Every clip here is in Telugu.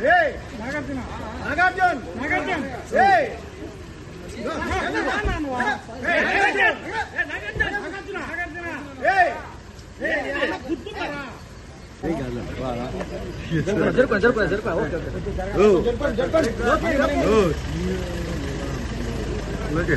ఏయ్! నాగార్జున! నాగార్జున! నాగార్జున ఓకే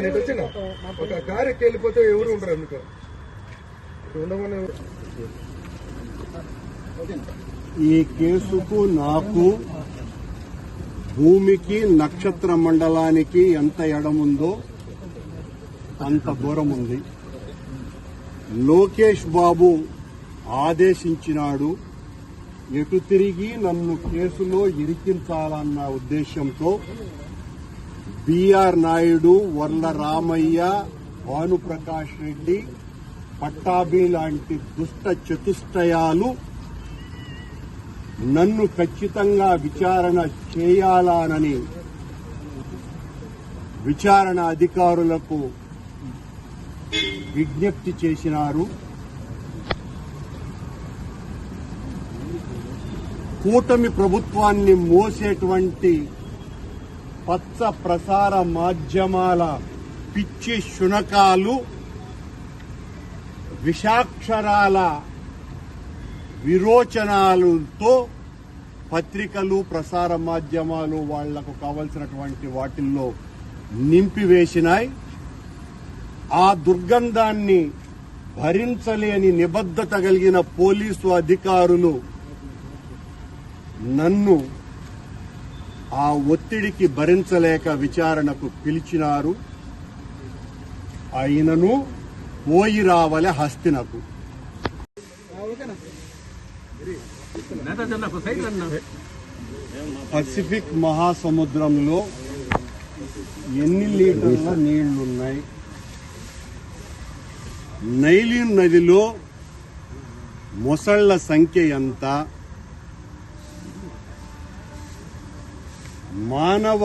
ఇటు వచ్చిన ఒక కారు ఎక్కి వెళ్ళిపోతే ఎవరు ఉండరు అందుకో? ఉండమని ఈ కేసుకు నాకు భూమికి నక్షత్ర మండలానికి ఎంత ఎడముందో అంత దూరం ఉంది లోకేష్ బాబు ఆదేశించినాడు. ఎటు తిరిగి నన్ను కేసులో ఇరికించాలన్న ఉద్దేశంతో బిఆర్ నాయుడు వర్ల రామయ్య భానుప్రకాష్ రెడ్డి పట్టాభి లాంటి దుష్ట చతుష్టయాలు నన్ను ఖచ్చితంగా విచారణ చేయాలానని విచారణ అధికారులకు విజ్ఞప్తి చేసినారు. కూటమి ప్రభుత్వాన్ని మోసేటువంటి పచ్చ ప్రసార మాధ్యమాల పిచ్చి శునకాలు విషాక్షరాల విరోచనాలతో పత్రికలు ప్రసార మాధ్యమాలు వాళ్ళకు కావలసినటువంటి వాటిల్లో నింపివేసినాయి. ఆ దుర్గంధాన్ని భరించలేని నిబద్ధత కలిగిన పోలీసు అధికారులు నన్ను ఆ ఒత్తిడికి భరించలేక విచారణకు పిలిచినారు. అయినను పోయి రావలే హస్తినకు పసిఫిక్ మహాసముద్రంలో ఎన్ని లీటర్ల నీళ్ళున్నాయి? నైలి నదిలో మొసళ్ళ సంఖ్య ఎంత? మానవ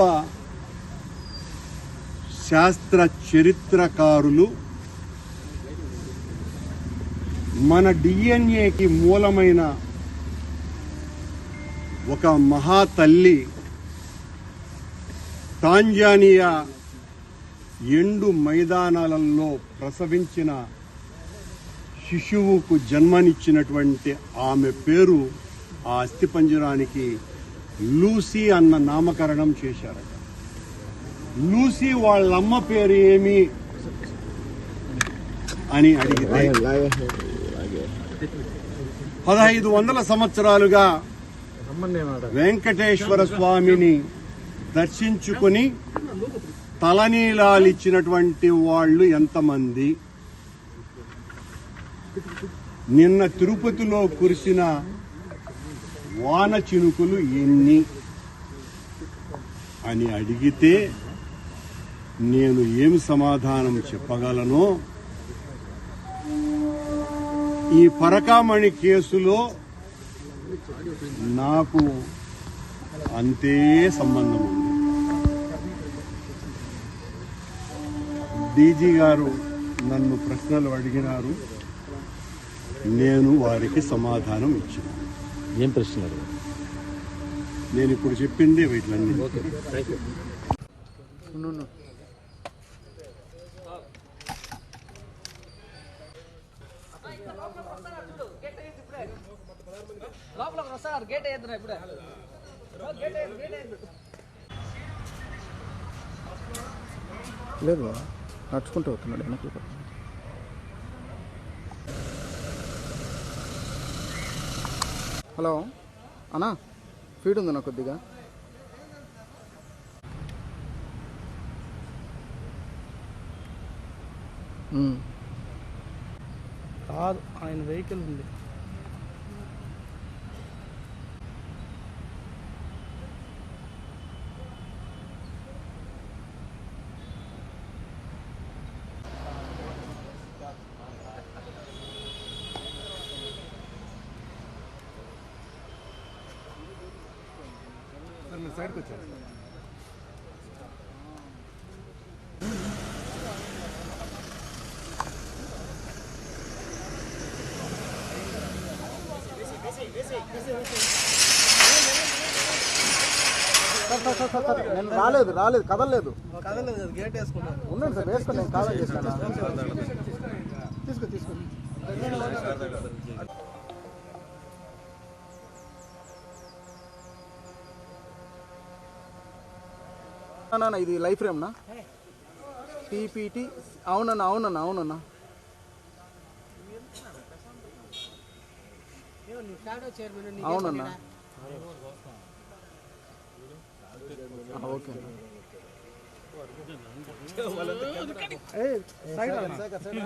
శాస్త్ర చరిత్రకారులు మన డిఎన్ఏకి మూలమైన ఒక మహాతల్లి టాంజానియా ఎండు మైదానాలలో ప్రసవించిన శిశువుకు జన్మనిచ్చినటువంటి ఆమె పేరు ఆ అస్థిపంజరానికి లూసీ అన్న నామకరణం చేశారట. లూసీ వాళ్ళమ్మ పేరు ఏమి? అని అడిగితే పదహైదు వందల సంవత్సరాలుగా వెంకటేశ్వర స్వామిని దర్శించుకుని తలనీలాలిచ్చినటువంటి వాళ్ళు ఎంతమంది? నిన్న తిరుపతిలో కురిసిన వాన చినుకులు ఎన్ని? అని అడిగితే నేను ఏమి సమాధానం చెప్పగలనో? ఈ పరకామణి కేసులో నాకు అంతే సంబంధం ఉంది. డీజీ గారు నన్ను ప్రశ్నలు అడిగినారు. నేను వారికి సమాధానం ఇచ్చాను. ఏం ప్రశ్నలు నేను ఇప్పుడు చెప్పింది వీటిలన్నీ. లోపల వస్తారు గేట్ వేద్దురా ఇప్పుడే గేట్ వేయద్దు, గేట్ వేయద్దు. లేదు నడుచుకుంటూ అవుతున్నాడు వెనక్కి. హలో అన్నా ఫీడ్ ఉంది నా కొద్దిగా? కాదు ఆయన వెహికల్ ఉంది. మీరు సైడ్కి వచ్చారు రాలేదు రాలేదు కదలలేదు. గేట్ వేసుకున్నాను. ఉన్నాను సార్ వేసుకోండి నేను కాలం చేశాను. తీసుకో తీసుకో అన్నా ఇది లైఫ్ ఫ్రేమ్నా టీపీటీ అవునన్నా అవునన్నా అవునన్నా. అవునన్నా. ఓకే. అన్న. Side side, side.